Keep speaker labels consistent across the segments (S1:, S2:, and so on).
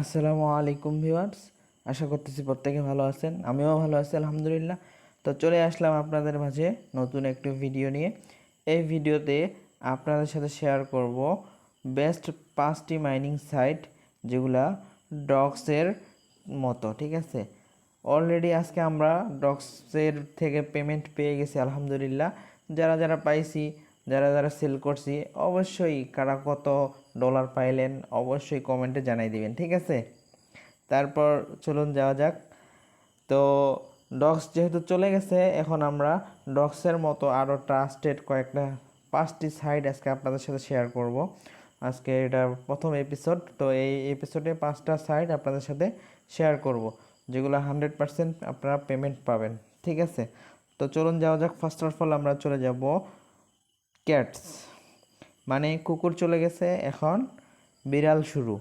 S1: আসসালামু আলাইকুম ভিউয়ার্স, আশা করতেছি প্রত্যেকে ভালো আছেন, আমিও ভালো আছি, আলহামদুলিল্লাহ। তো চলে আসলাম আপনাদের মাঝে নতুন একটি ভিডিও নিয়ে। এই ভিডিওতে আপনাদের সাথে শেয়ার করব বেস্ট পাঁচটি মাইনিং সাইট যেগুলা ডগসের মতো, ঠিক আছে? অলরেডি আজকে আমরা ডক্সের থেকে পেমেন্ট পেয়ে গেছি, আলহামদুলিল্লাহ। যারা যারা পাইছি, যারা যারা সেল করছি, অবশ্যই কারা কত ডলার পাইলেন, অবশ্যই কমেন্টে জানাই দিবেন, ঠিক আছে? তারপর চলুন যাওয়া যাক। তো ডক্স যেহেতু চলে গেছে, এখন আমরা ডক্সের মতো আরও ট্রাস্টেড কয়েকটা, পাঁচটি সাইট আজকে আপনাদের সাথে শেয়ার করব। আজকে এটা প্রথম এপিসোড তো এই এপিসোডে পাঁচটা সাইট আপনাদের সাথে শেয়ার করব, যেগুলো হান্ড্রেড পারসেন্ট আপনারা পেমেন্ট পাবেন, ঠিক আছে? তো চলুন যাওয়া যাক। ফার্স্ট অফ অল আমরা চলে যাব ক্যাটস মানে কুকুর চলে গেছে এখন বিড়াল শুরু,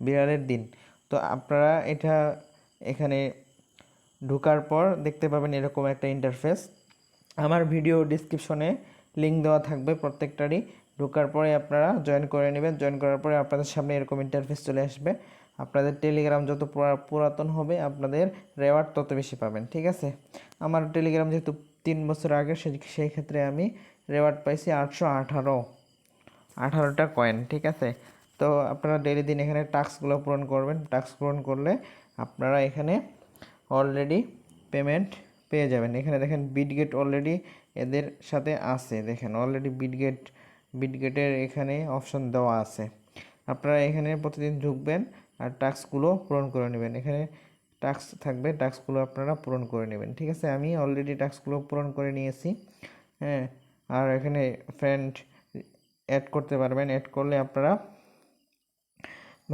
S1: বিড়ালের দিন। তো আপনারা এটা এখানে ঢোকার পর দেখতে পাবেন এরকম একটা ইন্টারফেস আমার ভিডিও ডিসক্রিপশনে লিঙ্ক দেওয়া থাকবে প্রত্যেকটারই। ঢোকার পরে আপনারা জয়েন করে নেবেন। জয়েন করার পরে আপনাদের সামনে এরকম ইন্টারফেস চলে আসবে। আপনাদের টেলিগ্রাম যত পুরাতন হবে, আপনাদের রেওয়ার্ড তত বেশি পাবেন, ঠিক আছে? আমার টেলিগ্রাম যেহেতু তিন বছর আগে, সেই ক্ষেত্রে আমি রেওয়ার্ড পাইছি আটশো আঠারো। আঠারোটা কয়েন ঠিক আছে? তো আপনারা ডেলি দিন এখানে টাস্কগুলো পূরণ করবেন। টাস্ক পূরণ করলে আপনারা এখানে অলরেডি পেমেন্ট পেয়ে যাবেন। এখানে দেখেন বিটগেট অলরেডি এদের সাথে আছে। দেখেন অলরেডি বিটগেট বিটগেটের এখানে অপশন দেওয়া আছে। আপনারা এখানে প্রতিদিন ঢুকবেন আর টাস্কগুলো পূরণ করে নেবেন। এখানে টাস্ক থাকবে টাস্কগুলো আপনারা পূরণ করে নেবেন। ঠিক আছে? আমি অলরেডি টাস্কগুলো পূরণ করে নিয়েছি। হ্যাঁ? আর এখানে ফ্রেন্ড অ্যাড করতে পারবেন। অ্যাড করলে আপনারা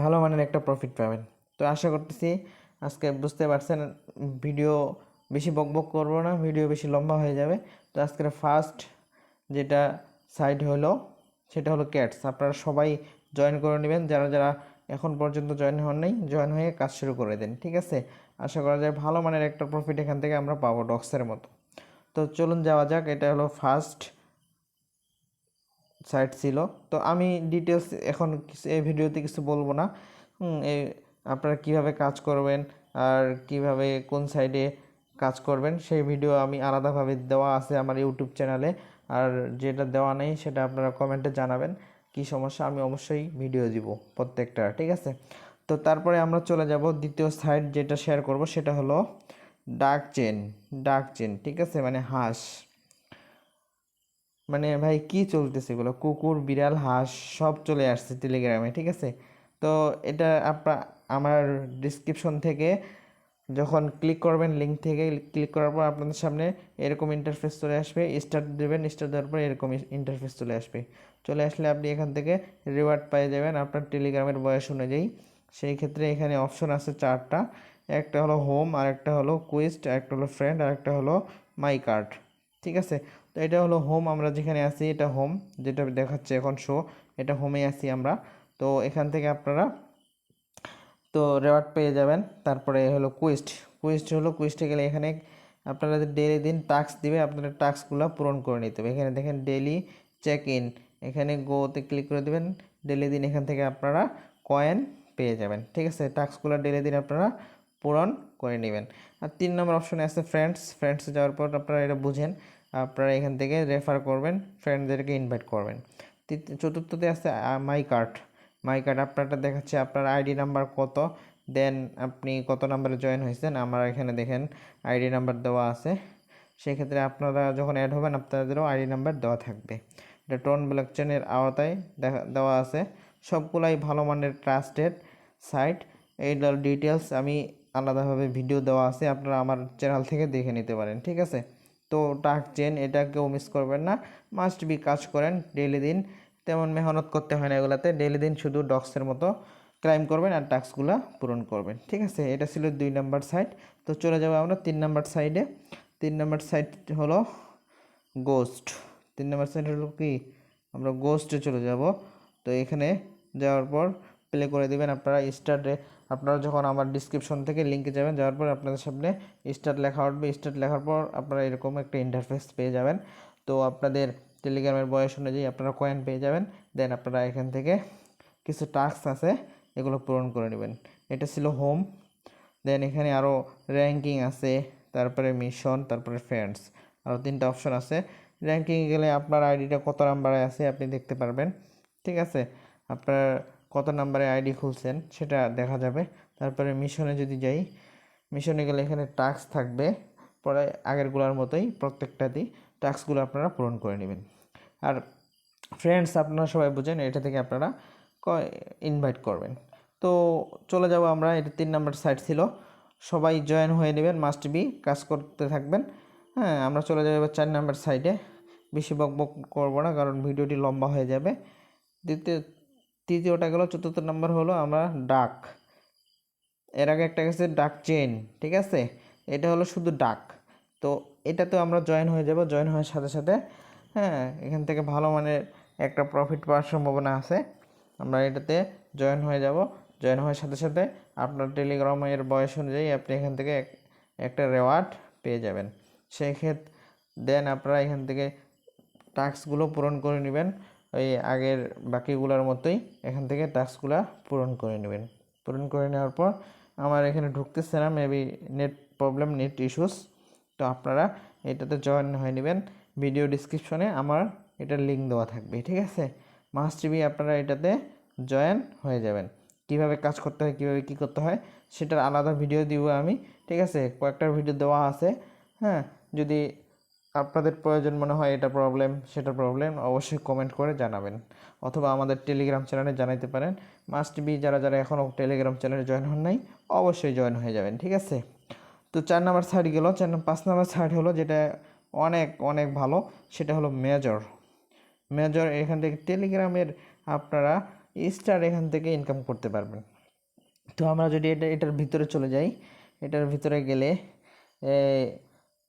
S1: ভালো মানের একটা প্রফিট পাবেন। তো আশা করতেছি আজকে বুঝতে পারছেন, ভিডিও বেশি বকবক করব না, ভিডিও বেশি লম্বা হয়ে যাবে। তো আজকের ফার্স্ট যেটা সাইড হলো, সেটা হলো ক্যাটস আপনারা সবাই জয়েন করে নেবেন। যারা যারা এখন পর্যন্ত জয়েন হন নাই জয়েন হয়ে কাজ শুরু করে দেন, ঠিক আছে? আশা করা যায় ভালো মানের একটা প্রফিট এখান থেকে আমরা পাবো ডক্সের মতো। তো চলুন যাওয়া যাক, এটা হলো ফার্স্ট সাইট ছিল। তো আমি ডিটেলস এখন এই ভিডিওতে কিছু বলব না। এই আপনারা কীভাবে কাজ করবেন আর কীভাবে কোন সাইডে কাজ করবেন, সেই ভিডিও আমি আলাদাভাবে দেওয়া আছে আমার ইউটিউব চ্যানেলে আর যেটা দেওয়া নেই সেটা আপনারা কমেন্টে জানাবেন। কি সমস্যা, আমি অবশ্যই ভিডিও দিব প্রত্যেকটা, ঠিক আছে? তো তারপরে আমরা চলে যাব দ্বিতীয় সাইড যেটা শেয়ার করব, সেটা হলো ডাক চেন ডাক চেন, ঠিক আছে? মানে হাঁস। মানে ভাই কি চলতেছে এগুলো? কুকুর, বিড়াল, হাঁস, সব চলে আসছে টেলিগ্রামে ঠিক আছে? তো এটা আপনার আমার ডিসক্রিপশন থেকে যখন ক্লিক করবেন লিঙ্ক থেকে ক্লিক করার পর আপনাদের সামনে এরকম ইন্টারফেস চলে আসবে। স্টার্ট দেবেন স্টার্ট দেওয়ার পর এরকম ইন্টারফেস চলে আসবে। চলে আসলে আপনি এখান থেকে রিওয়ার্ড পেয়ে যাবেন আপনার টেলিগ্রামের বয়স অনুযায়ী। সেই ক্ষেত্রে এখানে অপশন আছে চারটা। একটা হলো হোম আর একটা হলো কুইস্ট একটা হলো ফ্রেন্ড আর একটা হলো মাই কার্ড ঠিক আছে? তো এটা হলো হোম আমরা যেখানে আছি, এটা হোম যেটা দেখাচ্ছে এখন শো এটা হোমে আছি আমরা। তো এখান থেকে আপনারা, তো রেওয়ার্ড পেয়ে যাবেন। তারপরে হলো কুইস্ট কুইস্ট হলো কুইস্টে গেলে এখানে আপনারা ডেলি দিন টাস্ক দিবে, আপনারা টাস্কগুলো পূরণ করে নিতে হবে। এখানে দেখেন ডেলি চেক ইন এখানে গোতে ক্লিক করে দেবেন ডেলি দিন এখান থেকে আপনারা কয়েন পেয়ে যাবেন। ঠিক আছে? টাস্কগুলো ডেলি দিন আপনারা পূরণ করে নেবেন। আর তিন নম্বর অপশনে আছে ফ্রেন্ডস ফ্রেন্ডসে যাওয়ার পর আপনারা এটা বুঝেন। আপনারা এখান থেকে রেফার করবেন ফ্রেন্ডদেরকে ইনভাইট করবেন। চতুর্থতে আছে মাই কার্ড মাই কার্ড আপনারটা দেখাচ্ছে আপনার আইডি নাম্বার কত। দেন আপনি কত নাম্বারে জয়েন হয়েছেন, আমার এখানে দেখেন আইডি নাম্বার দেওয়া আছে। সেক্ষেত্রে আপনারা যখন অ্যাড হবেন, আপনাদেরও আইডি নাম্বার দেওয়া থাকবে। এটা টোন ব্লক চেনের আওতায় দেখা, দেওয়া আছে। সবগুলাই ভালো মানের ট্রাস্টেড সাইট এইগুলোর ডিটেলস আমি আলাদাভাবে ভিডিও দেওয়া আছে, আপনারা আমার চ্যানেল থেকে দেখে নিতে পারেন, ঠিক আছে? তো টাক চেন, এটা কেউ মিস করবেন না মাস্ট বি কাজ করেন ডেইলি দিন, তেমন মেহনত করতে হয় না এগুলাতে ডেইলি দিন শুধু ডক্সের মতো ক্রাইম করবেন আর টাস্কগুলো পূরণ করবেন, ঠিক আছে? এটা ছিল দুই নাম্বার সাইট তো চলে যাব আমরা তিন নাম্বার সাইডে তিন নাম্বার সাইট হলো গোস্ট তিন নাম্বার সাইট হলো কি? আমরা গোস্টে চলে যাব, তো এখানে যাওয়ার পর প্লে করে দেবেন। আপনারা স্টার্টে আপনারা যখন আমার ডিসক্রিপশন থেকে লিঙ্কে যাবেন, যাওয়ার পর আপনাদের সামনে স্টার্ট লেখা উঠবে। স্টার্ট লেখার পর আপনারা এরকম একটা ইন্টারফেস পেয়ে যাবেন। তো আপনাদের টেলিগ্রামের বয়স অনুযায়ী আপনারা কয়েন পেয়ে যাবেন। দেন আপনারা এখান থেকে কিছু টাস্ক আছে, এগুলো পূরণ করে নেবেন। এটা ছিল হোম দেন এখানে আরও র্যাঙ্কিং আছে, তারপরে মিশন তারপরে ফ্রেন্ডস আরও তিনটা অপশন আছে। র্যাঙ্কিংয়ে গেলে আপনার আইডিটা কত নাম্বারে আছে, আপনি দেখতে পারবেন। ঠিক আছে? আপনার কত নাম্বারে আইডি খুলছেন সেটা দেখা যাবে। তারপরে মিশনে যদি যাই, মিশনে গেলে এখানে টাস্ক থাকবে, পরে আগেরগুলোর মতোই প্রত্যেকটাতেই টাস্কগুলো আপনারা পূরণ করে নেবেন। আর ফ্রেন্ডস আপনারা সবাই বুঝেন, এটা থেকে আপনারা ইনভাইট করবেন। তো চলে যাব আমরা, এটা তিন নাম্বার সাইট ছিল। সবাই জয়েন হয়ে নেবেন মাস্ট বি কাজ করতে থাকবেন। হ্যাঁ আমরা চলে যাব এবার চার নাম্বার সাইডে বেশি বক বক করব না, কারণ ভিডিওটি লম্বা হয়ে যাবে। দ্বিতীয় তৃতীয়টা গেল, চতুর্থ নাম্বার হলো আমরা ডাক। এর আগে একটা গেছে ডাক চেন ঠিক আছে? এটা হলো শুধু ডাক। তো এটাতেও আমরা জয়েন হয়ে যাব, জয়েন হওয়ার সাথে সাথে হ্যাঁ এখান থেকে ভালো মানের একটা প্রফিট পাওয়ার সম্ভাবনা আছে। আমরা এটাতে জয়েন হয়ে যাব। জয়েন হওয়ার সাথে সাথে আপনার টেলিগ্রামের বয়স অনুযায়ী আপনি এখান থেকে এক- একটা রেওয়ার্ড পেয়ে যাবেন। সেই ক্ষেত্রে দেন আপনারা এখান থেকে টাস্কগুলো পূরণ করে নেবেন। ওই আগের বাকিগুলোর মতোই এখান থেকে টাস্কগুলো পূরণ করে নেবেন। পূরণ করে নেওয়ার পর আমার এখানে ঢুকতেছে না maybe net problem net issues তো আপনারা এটাতে জয়েন হয়ে নেবেন। ভিডিও ডিসক্রিপশনে আমার এটার লিঙ্ক দেওয়া থাকবে, ঠিক আছে? মাস্ট টিভি আপনারা এটাতে জয়েন হয়ে যাবেন। কীভাবে কাজ করতে হয়, কীভাবে কি করতে হয়, সেটার আলাদা ভিডিও দিব আমি, ঠিক আছে? কয়েকটা ভিডিও দেওয়া আছে হ্যাঁ? যদি আপনাদের প্রয়োজন মনে হয় এটা প্রবলেম সেটা প্রবলেম অবশ্যই কমেন্ট করে জানাবেন। অথবা আমাদের টেলিগ্রাম চ্যানেলে জানাইতে পারেন। মাস্ট বি যারা যারা এখনও টেলিগ্রাম চ্যানেলে জয়েন হন নাই, অবশ্যই জয়েন হয়ে যাবেন, ঠিক আছে? তো চার নাম্বার সাইড গেল, চার পাঁচ নাম্বার সাইড হলো যেটা অনেক অনেক ভালো, সেটা হলো মেজর মেজর এখান থেকে টেলিগ্রামের আপনারা স্টার এখান থেকে ইনকাম করতে পারবেন। তো আমরা যদি এটা, এটার ভিতরে চলে যাই, এটার ভিতরে গেলে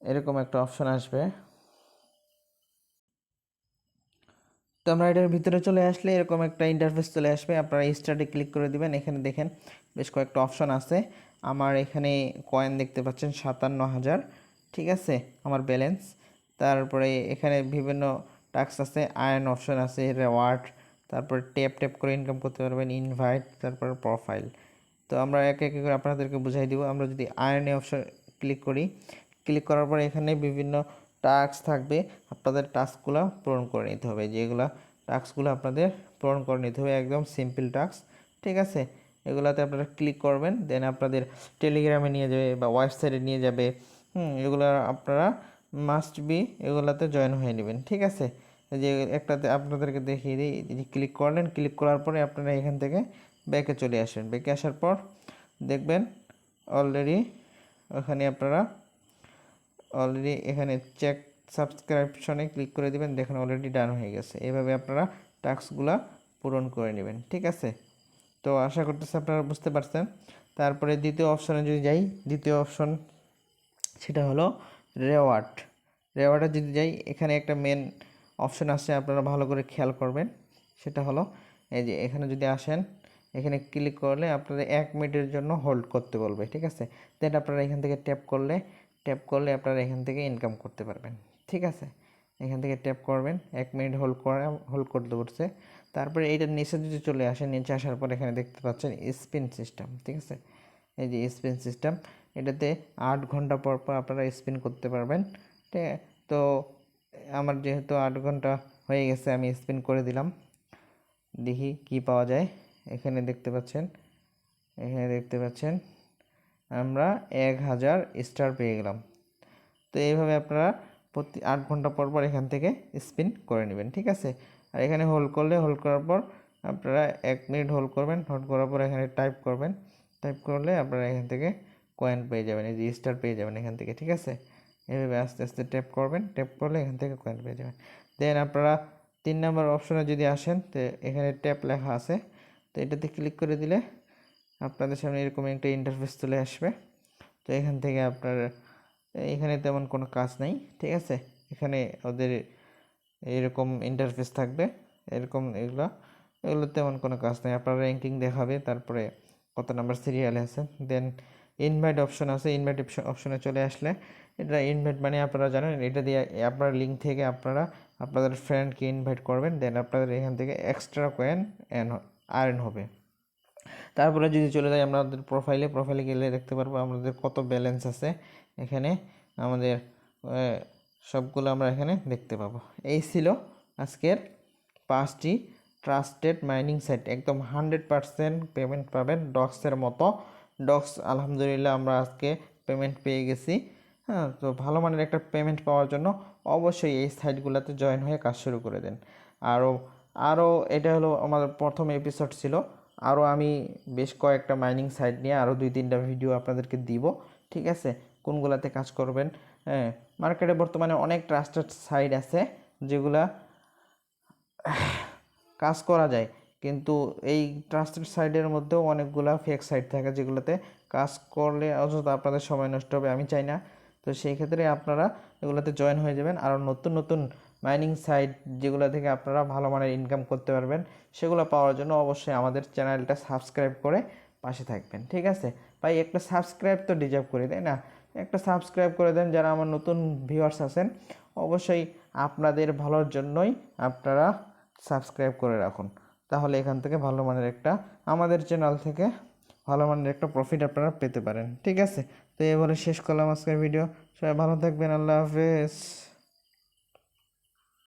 S1: এরকম একটা অপশন আসবে। তো আমরা এটার ভিতরে চলে আসলে এরকম একটা ইন্টারফেস চলে আসবে। আপনারা স্টার্টে ক্লিক করে দিবেন। এখানে দেখেন বেশ কয়েকটা অপশন আছে। আমার এখানে কয়েন দেখতে পাচ্ছেন সাতান্ন হাজার, ঠিক আছে? আমার ব্যালেন্স তারপরে এখানে বিভিন্ন টাস্ক আছে আয়ন অপশন আছে রেওয়ার্ড তারপরে ট্যাপ ট্যাপ করে ইনকাম করতে পারবেন ইনভাইট তারপর প্রোফাইল তো আমরা একে একে করে আপনাদেরকে বুঝাই দিব। আমরা যদি আয়নে অপশন ক্লিক করি ক্লিক করার পর এখানে বিভিন্ন টাস্ক থাকবে। আপনাদের টাস্কগুলো পূরণ করে নিতে হবে। যেগুলো টাস্কগুলো আপনাদের পূরণ করে নিতে হবে, একদম সিম্পল টাস্ক, ঠিক আছে? এগুলাতে আপনারা ক্লিক করবেন, দেন আপনাদের টেলিগ্রামে নিয়ে যাবে বা ওয়েবসাইটে নিয়ে যাবে। হুম, এগুলো আপনারা মাস্ট বি এগুলাতে জয়েন হয়ে নেবেন, ঠিক আছে? যে একটাতে আপনাদেরকে দেখিয়ে দিই ক্লিক করলেন, ক্লিক করার পরে আপনারা এখান থেকে ব্যাকে চলে আসেন ব্যাকে আসার পর দেখবেন অলরেডি ওখানে আপনারা অলরেডি এখানে চেক সাবস্ক্রিপশনে ক্লিক করে দিবেন, দেখেন অলরেডি ডান হয়ে গেছে। এভাবে আপনারা টাস্কগুলো পূরণ করে নেবেন, ঠিক আছে? তো আশা করতেছি আপনারা বুঝতে পারছেন। তারপরে দ্বিতীয় অপশনে যদি যাই, দ্বিতীয় অপশন সেটা হলো রেওয়ার্ড রেওয়ার্ডে যদি যাই, এখানে একটা মেন অপশন আছে, আপনারা ভালো করে খেয়াল করবেন। সেটা হলো, এই যে এখানে যদি আসেন, এখানে ক্লিক করলে আপনাদের এক মিনিটের জন্য হোল্ড করতে বলবে, ঠিক আছে? দেন আপনারা এখান থেকে ট্যাপ করলে ট্যাপ করলে আপনারা এখান থেকে ইনকাম করতে পারবেন। ঠিক আছে? এখান থেকে ট্যাপ করবেন, এক মিনিট হোল্ড করা হোল্ড করতে বলছে তারপরে এইটার নিচে যদি চলে আসে, নিচে আসার পর এখানে দেখতে পাচ্ছেন স্পিন সিস্টেম ঠিক আছে? এই যে স্পিন সিস্টেম এটাতে আট ঘণ্টা পর পর আপনারা স্পিন করতে পারবেন। ঠিক তো আমার যেহেতু আট ঘণ্টা হয়ে গেছে, আমি স্পিন করে দিলাম। দেখি কি পাওয়া যায়। এখানে দেখতে পাচ্ছেন, এখানে দেখতে পাচ্ছেন আমরা এক হাজার স্টার পেয়ে গেলাম। তো এইভাবে আপনারা প্রতি আট ঘণ্টা পর পর এখান থেকে স্পিন করে নেবেন, ঠিক আছে? আর এখানে হোল্ড করলে হোল্ড করার পর আপনারা এক মিনিট হোল্ড করবেন হোল্ড করার পর এখানে টাইপ করবেন। টাইপ করলে আপনারা এখান থেকে কয়েন পেয়ে যাবেন, এই যে স্টার পেয়ে যাবেন এখান থেকে, ঠিক আছে? এভাবে আস্তে আস্তে ট্যাপ করবেন ট্যাপ করলে এখান থেকে কয়েন পেয়ে যাবেন। দেন আপনারা তিন নম্বর অপশনে যদি আসেন, তো এখানে ট্যাপ লেখা আছে, তো এটাতে ক্লিক করে দিলে আপনাদের সামনে এরকম একটা ইন্টারফেস চলে আসবে। তো এখান থেকে আপনার, এখানে তেমন কোনো কাজ নাই, ঠিক আছে? এখানে ওদের এরকম ইন্টারফেস থাকবে, এরকম এগুলো এগুলো তেমন কোনো কাজ নেই। আপনার র্যাঙ্কিং দেখাবে, তারপরে কত নাম্বার সিরিয়ালে আছে দেন ইনভাইট অপশন আছে ইনভাইট অপশনে চলে আসলে এটা ইনভাইট মানে আপনারা জানেন, এটা দিয়ে আপনার লিঙ্ক থেকে আপনারা আপনাদের ফ্রেন্ডকে ইনভাইট করবেন দেন আপনাদের এখান থেকে এক্সট্রা কয়েন আর্ন হবে। তারপরে যদি চলে যাই আমাদের প্রোফাইলে প্রোফাইলে গেলে দেখতে পারব আমাদের কত ব্যালেন্স আছে এখানে, আমাদের সবগুলো আমরা এখানে দেখতে পাবো। এই ছিল আজকের পাঁচটি ট্রাস্টেড মাইনিং সাইট একদম হান্ড্রেড পারসেন্ট পেমেন্ট পাবেন ডক্সের মতো। ডক্স আলহামদুলিল্লাহ, আমরা আজকে পেমেন্ট পেয়ে গেছি। হ্যাঁ তো ভালো মানের একটা পেমেন্ট পাওয়ার জন্য অবশ্যই এই সাইটগুলোতে জয়েন হয়ে কাজ শুরু করে দেন। আরও আরও এটা হলো আমার প্রথম এপিসোড ছিল। আরও আমি বেশ কয়েকটা মাইনিং সাইট নিয়ে আরও দুই তিনটা ভিডিও আপনাদেরকে দিব, ঠিক আছে? কোনগুলাতে কাজ করবেন? হ্যাঁ মার্কেটে বর্তমানে অনেক ট্রাস্টেড সাইট আছে যেগুলা কাজ করা যায়, কিন্তু এই ট্রাস্টেড সাইডের মধ্যেও অনেকগুলা ফেক সাইট থাকে যেগুলোতে কাজ করলে অযথা আপনাদের সময় নষ্ট হবে, আমি চাই না। তো সেই ক্ষেত্রে আপনারা এগুলোতে জয়েন হয়ে যাবেন। আর নতুন নতুন মাইনিং সাইট যেগুলো থেকে আপনারা ভালো মানের ইনকাম করতে পারবেন, সেগুলো পাওয়ার জন্য অবশ্যই আমাদের চ্যানেলটা সাবস্ক্রাইব করে পাশে থাকবেন, ঠিক আছে? ভাই, একটা সাবস্ক্রাইব তো ডিজার্ভ করি, তাই না? একটা সাবস্ক্রাইব করে দেন যারা আমার নতুন ভিউয়ার্স আছেন, অবশ্যই আপনাদের ভালোর জন্যই আপনারা সাবস্ক্রাইব করে রাখুন। তাহলে এখান থেকে ভালো মানের একটা, আমাদের চ্যানেল থেকে ভালো মানের একটা প্রফিট আপনারা পেতে পারেন, ঠিক আছে? তো এবারে শেষ করলাম আজকের ভিডিও সবাই ভালো থাকবেন, আল্লাহ হাফেজ।